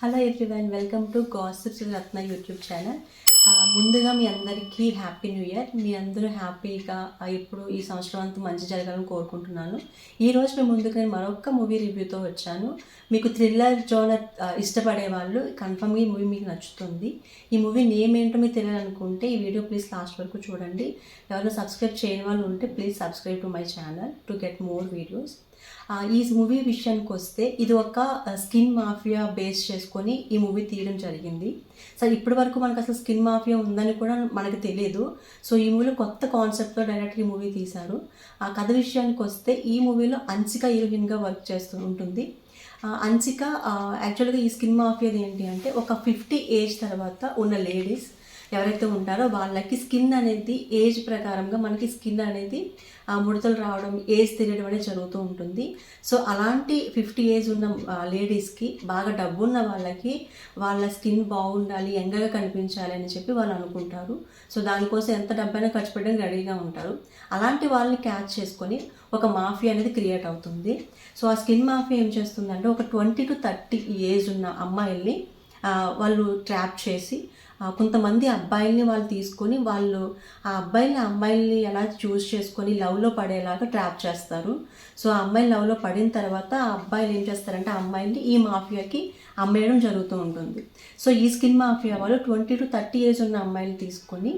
Hello everyone welcome to gossips Ratna YouTube channel ముందుగా మీ అందరికీ హ్యాపీ న్యూ ఇయర్ మీ అందరూ హ్యాపీగా ఇప్పుడు ఈ సంవత్సరం అంతా మంచి జరగాలని కోరుకుంటున్నాను. ఈ రోజు మీ ముందుకు నేను మరొక మూవీ రివ్యూతో వచ్చాను. మీకు థ్రిల్లర్ జోనర్ ఇష్టపడే వాళ్ళు కన్ఫర్మ్గా ఈ మూవీ మీకు నచ్చుతుంది. ఈ మూవీ నేమ్ ఏంటో మీకు తెలియాలనుకుంటే ఈ వీడియో ప్లీజ్ లాస్ట్ వరకు చూడండి. ఎవరైనా సబ్స్క్రైబ్ చేయని వాళ్ళు ఉంటే please subscribe to my channel to get more videos ఈ మూవీ విషయానికి వస్తే ఇది ఒక స్కిన్ మాఫియా బేస్ చేసుకొని ఈ మూవీ తీయడం జరిగింది. సో ఇప్పటి వరకు మనకు అసలు స్కిన్ మాఫియా ఉందని కూడా మనకు తెలియదు. సో ఈ మూవీలో కొత్త కాన్సెప్ట్తో డైరెక్ట్ ఈ మూవీ తీశారు. ఆ కథ విషయానికి వస్తే ఈ మూవీలో అంచిక హీరోయిన్గా వర్క్ చేస్తూ ఉంటుంది. అంచిక యాక్చువల్గా ఈ స్కిన్ మాఫియాది ఏంటి అంటే ఒక ఫిఫ్టీ ఏజ్ తర్వాత ఉన్న లేడీస్ ఎవరైతే ఉంటారో వాళ్ళకి స్కిన్ అనేది ఏజ్ ప్రకారంగా మనకి స్కిన్ అనేది ఆ, ముడతలు రావడం ఏజ్ తెలియడం అనేది జరుగుతూ ఉంటుంది. సో అలాంటి ఫిఫ్టీ ఏజ్ ఉన్న లేడీస్కి బాగా డబ్బు ఉన్న వాళ్ళకి వాళ్ళ స్కిన్ బాగుండాలి ఎంగగా కనిపించాలి అని చెప్పి వాళ్ళు అనుకుంటారు. సో దానికోసం ఎంత డబ్బైనా ఖర్చు పెట్టడానికి రెడీగా ఉంటారు. అలాంటి వాళ్ళని క్యాచ్ చేసుకొని ఒక మాఫియా అనేది క్రియేట్ అవుతుంది. సో ఆ స్కిన్ మాఫియా ఏం చేస్తుందంటే ఒక ట్వంటీ టు థర్టీ ఏజ్ ఉన్న అమ్మాయిల్ని వాళ్ళు ట్రాప్ చేసి కొంతమంది అబ్బాయిల్ని వాళ్ళు తీసుకొని వాళ్ళు ఆ అబ్బాయిని అమ్మాయిల్ని ఎలా చూస్ చేసుకొని లవ్లో పడేలాగా ట్రాప్ చేస్తారు. సో ఆ అమ్మాయి లవ్లో పడిన తర్వాత ఆ అబ్బాయిలు ఏం చేస్తారంటే ఆ అమ్మాయిల్ని ఈ మాఫియాకి అమ్మేయడం జరుగుతూ ఉంటుంది. సో ఈ స్కిన్ మాఫియా వాళ్ళు ట్వంటీ టు థర్టీ ఏజ్ ఉన్న అమ్మాయిలు తీసుకొని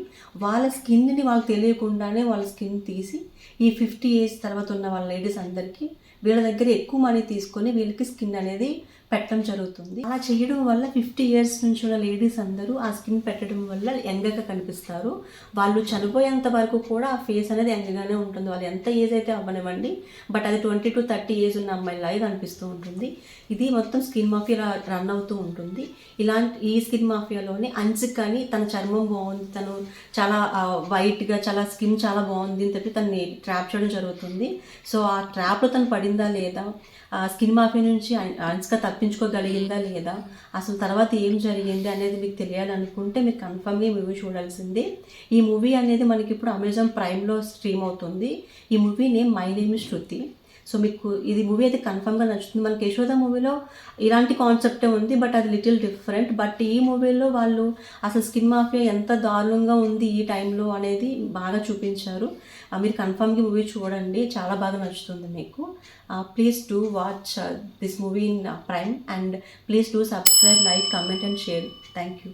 వాళ్ళ స్కిన్ని వాళ్ళకి తెలియకుండానే వాళ్ళ స్కిన్ తీసి ఈ ఫిఫ్టీ ఏజ్ తర్వాత ఉన్న వాళ్ళ లేడీస్ అందరికీ వీళ్ళ దగ్గర ఎక్కువ మనీ తీసుకొని వీళ్ళకి స్కిన్ అనేది పెట్టడం జరుగుతుంది. అలా చేయడం వల్ల ఫిఫ్టీ ఇయర్స్ నుంచి ఉన్న లేడీస్ అందరూ ఆ స్కిన్ పెట్టడం వల్ల ఎంగగా కనిపిస్తారు. వాళ్ళు చనిపోయేంత వరకు కూడా ఆ ఫేస్ అనేది ఎంగగానే ఉంటుంది. వాళ్ళు ఎంత ఏజ్ అయితే అవ్వనివ్వండి బట్ అది ట్వంటీ టు థర్టీ ఏజ్ ఉన్న అమ్మాయిలాగా కనిపిస్తూ ఉంటుంది. ఇది మొత్తం స్కిన్ మాఫియా రన్ అవుతూ ఉంటుంది. ఇలాంటి ఈ స్కిన్ మాఫియాలోనే అంచుక్ కానీ తన చర్మం బాగుంది. తను చాలా వైట్గా చాలా స్కిన్ చాలా బాగుంది అని చెప్పి తనని ట్రాప్ చేయడం జరుగుతుంది. సో ఆ ట్రాప్లో తను పడిందా లేదా ఆ స్కిన్ మాఫియా నుంచి అన్- తప్ప తప్పించుకోగలిగిందా లేదా? అసలు తర్వాత ఏం జరిగింది అనేది మీకు తెలియాలనుకుంటే మీరు కన్ఫర్మ్గా ఈ మూవీ చూడాల్సిందే. ఈ మూవీ అనేది మనకి ఇప్పుడు అమెజాన్ ప్రైమ్లో స్ట్రీమ్ అవుతుంది. ఈ movie name my name Shruti so మీకు ఇది మూవీ అయితే కన్ఫర్మ్గా నచ్చుతుంది. మనకి యశోద మూవీలో ఇలాంటి కాన్సెప్టే ఉంది బట్ అది లిటిల్ డిఫరెంట్ బట్ ఈ మూవీలో వాళ్ళు అసలు స్కిన్ మాఫియా ఎంత దారుణంగా ఉంది ఈ టైంలో అనేది బాగా చూపించారు. ఆ, మీరు కన్ఫర్మ్గా మూవీ చూడండి. చాలా బాగా నచ్చుతుంది మీకు. Please do watch this movie in Prime and please do subscribe like comment and share thank you